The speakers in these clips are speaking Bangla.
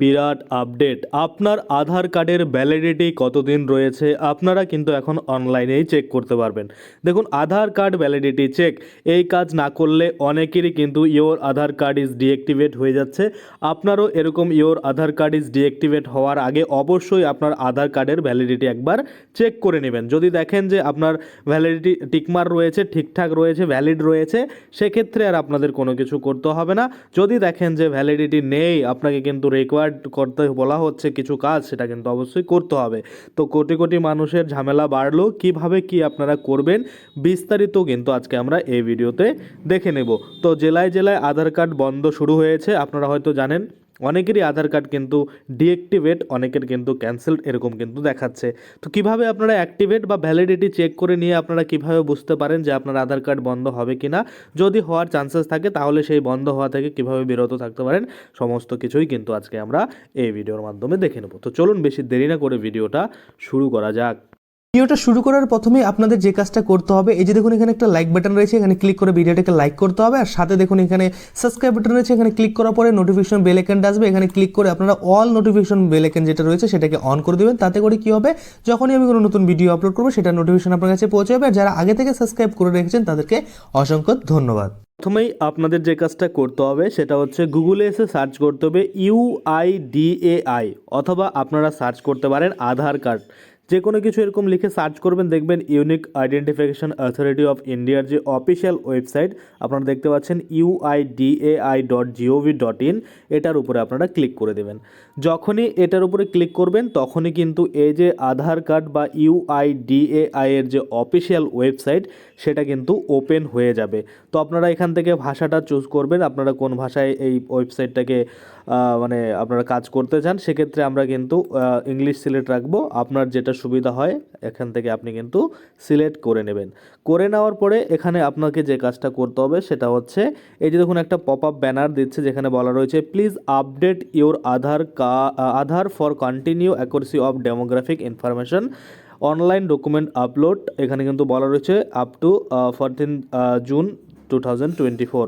বিরাট আপডেট। আপনার আধার কার্ডের ভ্যালিডিটি কতদিন রয়েছে? আপনারা কিন্তু এখন অনলাইনেই চেক করতে পারবেন। দেখুন, আধার কার্ড ভ্যালিডিটি চেক এই কাজ না করলে অনেকেরই কিন্তু your Aadhaar card is deactivate হয়ে যাচ্ছে। আপনারও এরকম your Aadhaar card is deactivate হওয়ার আগে অবশ্যই আপনার আধার কার্ডের ভ্যালিডিটি একবার চেক করে নেবেন। যদি দেখেন যে আপনার ভ্যালিডিটি টিকমার রয়েছে, ঠিকঠাক রয়েছে ভ্যালিড রয়েছে, সেক্ষেত্রে আর আপনাদের কোনো কিছু করতে হবে না। যদি দেখেন যে ভ্যালিডিটি নেই, আপনাকে কিন্তু রিকোয়ার্ড করতে বলা হচ্ছে কিছু কাজ, সেটা কিন্তু অবশ্যই করতে হবে। তো কোটি কোটি মানুষের ঝামেলা বাড়লো, কীভাবে কি আপনারা করবেন বিস্তারিত কিন্তু আজকে আমরা এই ভিডিওতে দেখে নেব। তো জেলায় জেলায় আধার কার্ড বন্ধ শুরু হয়েছে, আপনারা হয়তো জানেন অনেকেরই আধার কার্ড কিন্তু ডিঅ্যাক্টিভেট অনেকের কিন্তু ক্যান্সেলড এরকম কিন্তু দেখাচ্ছে। তো কীভাবে আপনারা অ্যাক্টিভেট বা ভ্যালিডিটি চেক করে নিয়ে আপনারা কীভাবে বুঝতে পারেন যে আপনার আধার কার্ড বন্ধ হবে কি না যদি হওয়ার চান্সেস থাকে, তাহলে সেই বন্ধ হওয়া থেকে কীভাবে বিরত থাকতে পারেন? সমস্ত কিছুই কিন্তু আজকে আমরা এই ভিডিওর মাধ্যমে দেখে নেব। তো চলুন বেশি দেরি না করে ভিডিওটা শুরু করা যাক। ভিডিওটা শুরু করার প্রথমে আপনাদের যে কাজটা করতে হবে, এই যে দেখুন এখানে একটা লাইক বাটন রয়েছে, এখানে ক্লিক করে ভিডিওটাকে লাইক করতে হবে, আর সাথে দেখুন এখানে সাবস্ক্রাইব বাটন রয়েছে, এখানে ক্লিক করার পরে নোটিফিকেশন বেল আইকনটা আসবে, এখানে ক্লিক করে আপনারা অল নোটিফিকেশন বেল আইকন যেটা রয়েছে সেটাকে অন করে দেবেন, তাতে করে কি হবে, যখনই আমি কোনো নতুন ভিডিও আপলোড করব সেটা নোটিফিকেশন আপনার কাছে পৌঁছে যাবে, আর যারা আগে থেকে সাবস্ক্রাইব করে রেখেছেন, তাদেরকে অসংখ্য ধন্যবাদ। প্রথমেই আপনাদের যে কাজটা করতে হবে, সেটা হচ্ছে গুগলে এসে সার্চ করতে হবে ইউআইডিএআই অথবা আপনারা সার্চ করতে পারেন আধার কার্ড যে কোনো কিছু এরকম লিখে সার্চ করবেন, দেখবেন ইউনিক আইডেন্টিফিকেশন অথরিটি অফ ইন্ডিয়ার যে অফিসিয়াল ওয়েবসাইট আপনারা দেখতে পাচ্ছেন UIDAI dot GOV dot in এটার উপরে আপনারা ক্লিক করে দেবেন। যখনই এটার উপরে ক্লিক করবেন, তখনই কিন্তু এই যে আধার কার্ড বা ইউআইডিএআই এর যে অফিসিয়াল ওয়েবসাইট সেটা কিন্তু ওপেন হয়ে যাবে। তো আপনারা এখান থেকে ভাষাটা চুজ করবেন, আপনারা কোন ভাষায় এই ওয়েবসাইটটাকে মানে আপনারা কাজ করতে চান, সেক্ষেত্রে আমরা কিন্তু ইংলিশ সিলেক্ট রাখব। আপনার যেটা সুবিধা হয়, এখান থেকে আপনি কিন্তু সিলেক্ট করে নেবেন। করে নেওয়ার পরে এখানে আপনাকে যে কাজটা করতে হবে সেটা হচ্ছে, এই যে দেখুন একটা পপ আপ ব্যানার দিচ্ছে যেখানে বলা রয়েছে প্লিজ আপডেট ইওর আধার কা Aadhaar for continue accuracy of demographic information online document upload এখানে কিন্তু বলা রয়েছে up to fourteen June two thousand twenty four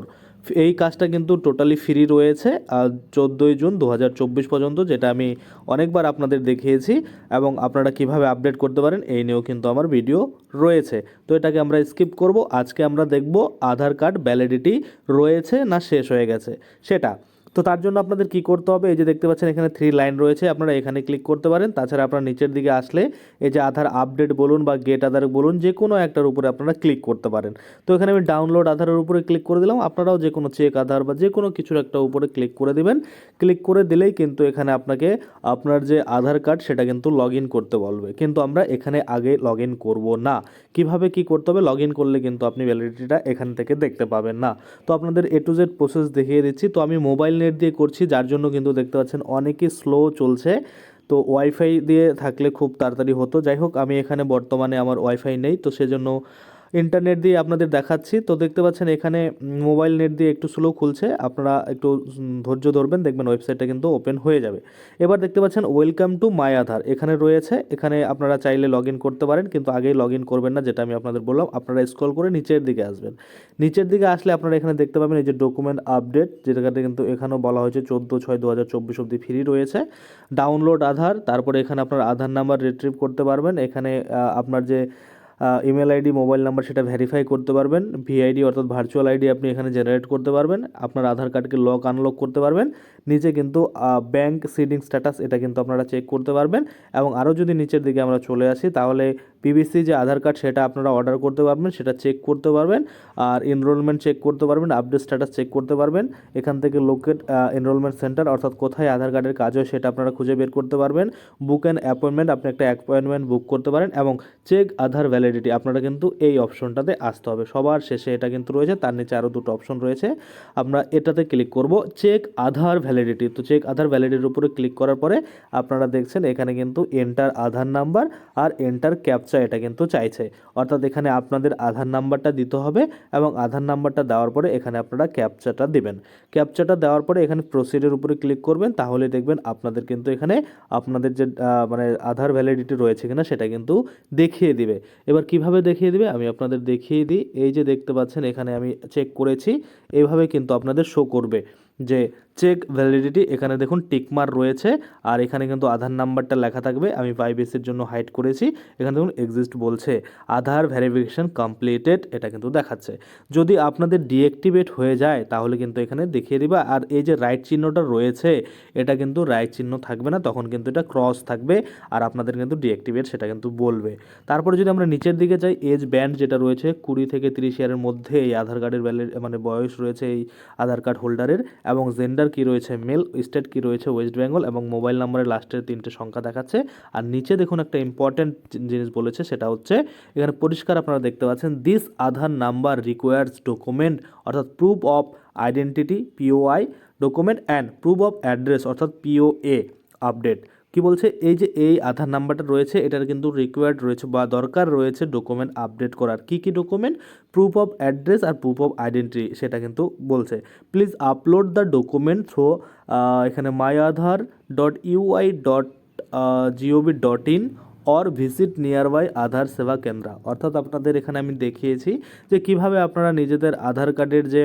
এই কাজটা কিন্তু টোটালি ফ্রি রয়েছে আর চোদ্দোই জুন দু হাজার চব্বিশ পর্যন্ত, যেটা আমি অনেকবার আপনাদের দেখিয়েছি এবং আপনারা কীভাবে আপডেট করতে পারেন এই নিয়েও কিন্তু আমার ভিডিও রয়েছে। তো এটাকে আমরা স্কিপ করব, আজকে আমরা দেখব আধার কার্ড ভ্যালিডিটি রয়েছে না শেষ হয়ে গেছে। সেটা তো তার জন্য আপনাদের কি করতে হবে? এই যে দেখতে পাচ্ছেন, এখানে থ্রি লাইন রয়েছে। আপনারা এখানে ক্লিক করতে পারেন। তাছাড়া আপনারা নিচের দিকে আসলে এই যে আধার আপডেট বলুন বা গেট আধার বলুন, যে কোনো একটার উপরে আপনারা ক্লিক করতে পারেন। তো এখানে আমি ডাউনলোড আধারের উপরে ক্লিক করে দিলাম। আপনারাও যে কোনো চেক আধার বা যে কোনো কিছুর একটা উপরে ক্লিক করে দিবেন। ক্লিক করে দিলেই কিন্তু এখানে আপনাকে আপনার যে আধার কার্ড সেটা কিন্তু লগ করতে বলবে। কিন্তু আমরা এখানে আগে লগ ইন করব না। কীভাবে কি করতে হবে? লগ করলে কিন্তু আপনি ভ্যালিডিটিটা এখান থেকে দেখতে পাবেন না। তো আপনাদের এ টু জেড প্রসেস দেখিয়ে দিচ্ছি। তো আমি মোবাইল নেট দিয়ে করছি, যার জন্য কিন্তু দেখতে পাচ্ছেন অনেকই স্লো চলছে। তো ওয়াইফাই দিয়ে থাকলে খুব তাড়াতাড়ি হতো। যাই হোক, আমি এখানে বর্তমানে আমার ওয়াইফাই নেই, তো সেজন্য ইন্টারনেট দিয়ে আপনাদের দেখাচ্ছি। তো দেখতে পাচ্ছেন এখানে মোবাইল নেট দিয়ে একটু স্লো খুলছে। আপনারা একটু ধৈর্য ধরবেন, দেখবেন ওয়েবসাইটটা কিন্তু ওপেন হয়ে যাবে। এবার দেখতে পাচ্ছেন ওয়েলকাম টু মাই আধার এখানে রয়েছে। এখানে আপনারা চাইলে লগ করতে পারেন, কিন্তু আগেই লগ করবেন না, যেটা আমি আপনাদের বললাম। আপনারা স্ক্রল করে নিচের দিকে আসবেন। নিচের দিকে আসলে আপনারা এখানে দেখতে পাবেন এই যে ডকুমেন্ট আপডেট যেটাতে কিন্তু এখানেও বলা হয়েছে চোদ্দ ছয় দু হাজার চব্বিশ অব্দি ফ্রি রয়েছে। ডাউনলোড আধার তারপরে এখানে আপনার আধার নাম্বার রিট্রিভ করতে পারবেন। এখানে আপনার যে ইমেল আইডি মোবাইল নাম্বার সেটা ভেরিফাই করতে পারবেন। ভিআইডি অর্থাৎ ভার্চুয়াল আইডি আপনি এখানে জেনারেট করতে পারবেন। আপনার আধার কার্ডকে লক আনলক করতে পারবেন। নিচে কিন্তু ব্যাংক সিডিং স্ট্যাটাস এটা কিন্তু আপনারা চেক করতে পারবেন। এবং আরও যদি নিচের দিকে আমরা চলে আসি, তাহলে পিবিসি যে আধার কার্ড সেটা আপনারা অর্ডার করতে পারবেন, সেটা চেক করতে পারবেন। আর এনরোলমেন্ট চেক করতে পারবেন আপডেট স্ট্যাটাস চেক করতে পারবেন। এখান থেকে লোকেট এনরোলমেন্ট সেন্টার অর্থাৎ কোথায় আধার কার্ডের কাজ হয় সেটা আপনারা খুঁজে বের করতে পারবেন। বুক অ্যান্ড অ্যাপয়েন্টমেন্ট আপনি একটা অ্যাপয়েন্টমেন্ট বুক করতে পারেন এবং চেক আধার ভ্যালিডিটি আপনারা কিন্তু এই অপশনটাতে আসতে হবে। সবার শেষে এটা কিন্তু রয়েছে, তার নিচে আরও দুটো অপশন রয়েছে। আমরা এটাতে ক্লিক করব চেক আধার ভ্যালিডিটি তো চেক আধার ভ্যালিডিটির উপরে ক্লিক করার পরে আপনারা দেখছেন এখানে কিন্তু এন্টার আধার নাম্বার আর এন্টার ক্যাপচা এটা কিন্তু চাইছে। অর্থাৎ এখানে আপনাদের আধার নাম্বারটা দিতে হবে এবং আধার নাম্বারটা দেওয়ার পরে এখানে আপনারা ক্যাপচাটা দেবেন। ক্যাপচাটা দেওয়ার পরে এখানে প্রসিডের উপরে ক্লিক করবেন, তাহলে দেখবেন আপনাদের কিন্তু এখানে আপনাদের যে মানে আধার ভ্যালিডিটি রয়েছে কিনা সেটা কিন্তু দেখিয়ে দিবে। এবার কীভাবে দেখিয়ে দিবে? আমি আপনাদের দেখিয়ে দিই। এই যে দেখতে পাচ্ছেন এখানে আমি চেক করেছি। এইভাবে কিন্তু আপনাদের শো করবে যে চেক ভ্যালিডিটি এখানে দেখুন টিকমার রয়েছে, আর এখানে কিন্তু আধার নাম্বারটা লেখা থাকবে, আমি প্রাইভেসির জন্য হাইড করেছি, এখানে দেখুন এক্সিস্ট বলছে, আধার ভেরিফিকেশন কমপ্লিটেড এটা কিন্তু দেখাচ্ছে। যদি আপনাদের ডিঅ্যাক্টিভেট হয়ে যায়, তাহলে কিন্তু এখানে দেখিয়ে দিবা, আর এই যে রাইট চিহ্নটা রয়েছে, এটা কিন্তু রাইট চিহ্ন থাকবে না, তখন কিন্তু এটা ক্রস থাকবে, আর আপনাদের কিন্তু ডিঅ্যাক্টিভেট সেটা কিন্তু বলবে। তারপরে যদি আমরা নিচের দিকে যাই এজ ব্যান্ড যেটা রয়েছে, কুড়ি থেকে তিরিশ ইয়ারের মধ্যে এই আধার কার্ডের ভ্যালিড মানে বয়স রয়েছে এই আধার কার্ড হোল্ডারের এবং জেন্ডার কি রয়েছে? মেল স্টেট কি রয়েছে? ওয়েস্ট বেঙ্গল এবং মোবাইল নাম্বারের লাস্টের তিনটে সংখ্যা দেখাচ্ছে। আর নিচে দেখুন একটা ইম্পর্টেন্ট জিনিস বলেছে, সেটা হচ্ছে এখানে পরিষ্কার আপনারা দেখতে পাচ্ছেন this Aadhaar number requires document অর্থাৎ proof of identity POI document and proof of address অর্থাৎ পিওএ আপডেট কি বলছে? এই যে এই আধার নাম্বারটা রয়েছে, এটার কিন্তু রিকোয়ার্ড রয়েছে বা দরকার রয়েছে ডকুমেন্ট আপডেট করার। কি কি ডকুমেন্ট প্রুফ অফ অ্যাড্রেস আর প্রুফ অফ আইডেন্টিটি সেটা কিন্তু বলছে। Please upload the document through এখানে my Aadhaar dot UI dot GOV dot in or visit nearby Aadhaar Seva Kendra. অর্থাৎ আপনাদের এখানে আমি দেখিয়েছি যে কীভাবে আপনারা নিজেদের আধার কার্ডের যে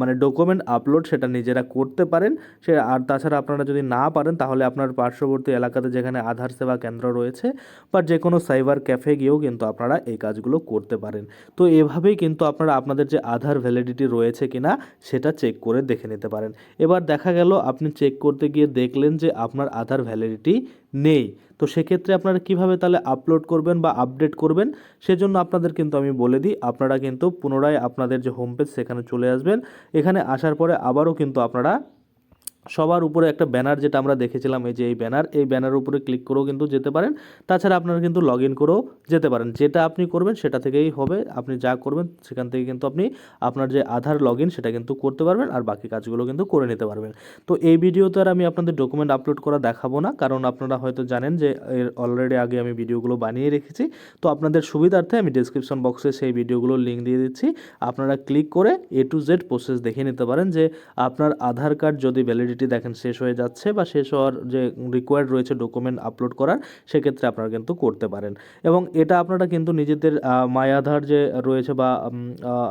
মানে ডকুমেন্ট আপলোড সেটা নিজেরা করতে পারেন। সে আর তাছাড়া আপনারা যদি না পারেন, তাহলে আপনার পার্শ্ববর্তী এলাকাতে যেখানে আধার সেবা কেন্দ্র রয়েছে বা যে কোনো সাইবার ক্যাফে গিয়েও কিন্তু আপনারা এই কাজগুলো করতে পারেন। তো এভাবেই কিন্তু আপনারা আপনাদের যে আধার ভ্যালিডিটি রয়েছে কিনা, সেটা চেক করে দেখে নিতে পারেন। এবার দেখা গেল, আপনি চেক করতে গিয়ে দেখলেন যে আপনার আধার ভ্যালিডিটি নেই। তো সেক্ষেত্রে আপনারা কীভাবে তাহলে আপলোড করবেন বা আপডেট করবেন, সেজন্য আপনাদের কিন্তু আমি বলে দিই, আপনারা কিন্তু পুনরায় আপনাদের যে হোম পেজ সেখানে চলে আসবেন। এখানে আসার পরে আবারও কিন্তু আপনারা সবার উপরে একটা ব্যানার যেটা আমরা দেখেছিলাম, এই যে এই ব্যানার এই ব্যানার উপরে ক্লিক করেও কিন্তু যেতে পারেন। তাছাড়া আপনারা কিন্তু লগ ইন করেও যেতে পারেন। যেটা আপনি করবেন সেটা থেকেই হবে, আপনি যা করবেন সেখান থেকে কিন্তু আপনি আপনার যে আধার লগ ইন সেটা কিন্তু করতে পারবেন আর বাকি কাজগুলো কিন্তু করে নিতে পারবেন। তো এই ভিডিওতে আর আমি আপনাদের ডকুমেন্ট আপলোড করা দেখাবো না, কারণ আপনারা হয়তো জানেন যে এর অলরেডি আগে আমি ভিডিওগুলো বানিয়ে রেখেছি। তো আপনাদের সুবিধার্থে আমি ডিসক্রিপশন বক্সে সেই ভিডিওগুলোর লিঙ্ক দিয়ে দিচ্ছি। আপনারা ক্লিক করে এ টু জেড প্রসেস দেখে নিতে পারেন যে আপনার আধার কার্ড যদি ভ্যালিডিটি দেখেন শেষ হয়ে যাচ্ছে বা শেষ হওয়ার যে রিকোয়ার্ড রয়েছে ডকুমেন্ট আপলোড করার, সেক্ষেত্রে আপনারা কিন্তু করতে পারেন। এবং এটা আপনারা কিন্তু নিজেদের মাই আধার যে রয়েছে বা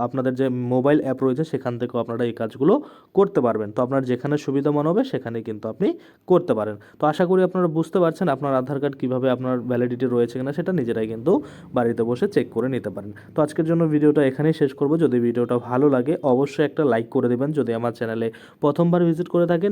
আপনাদের যে মোবাইল অ্যাপ রয়েছে, সেখান থেকেও আপনারা এই কাজগুলো করতে পারবেন। তো আপনার যেখানে সুবিধা মনে হবে সেখানে কিন্তু আপনি করতে পারেন। তো আশা করি আপনারা বুঝতে পারছেন আপনার আধার কার্ড কীভাবে আপনার ভ্যালিডিটি রয়েছে কিনা, সেটা নিজেরাই কিন্তু বাড়িতে বসে চেক করে নিতে পারেন। তো আজকের জন্য ভিডিওটা এখানেই শেষ করব। যদি ভিডিওটা ভালো লাগে, অবশ্যই একটা লাইক করে দেবেন। যদি আমার চ্যানেলে প্রথমবার ভিজিট করে থাকেন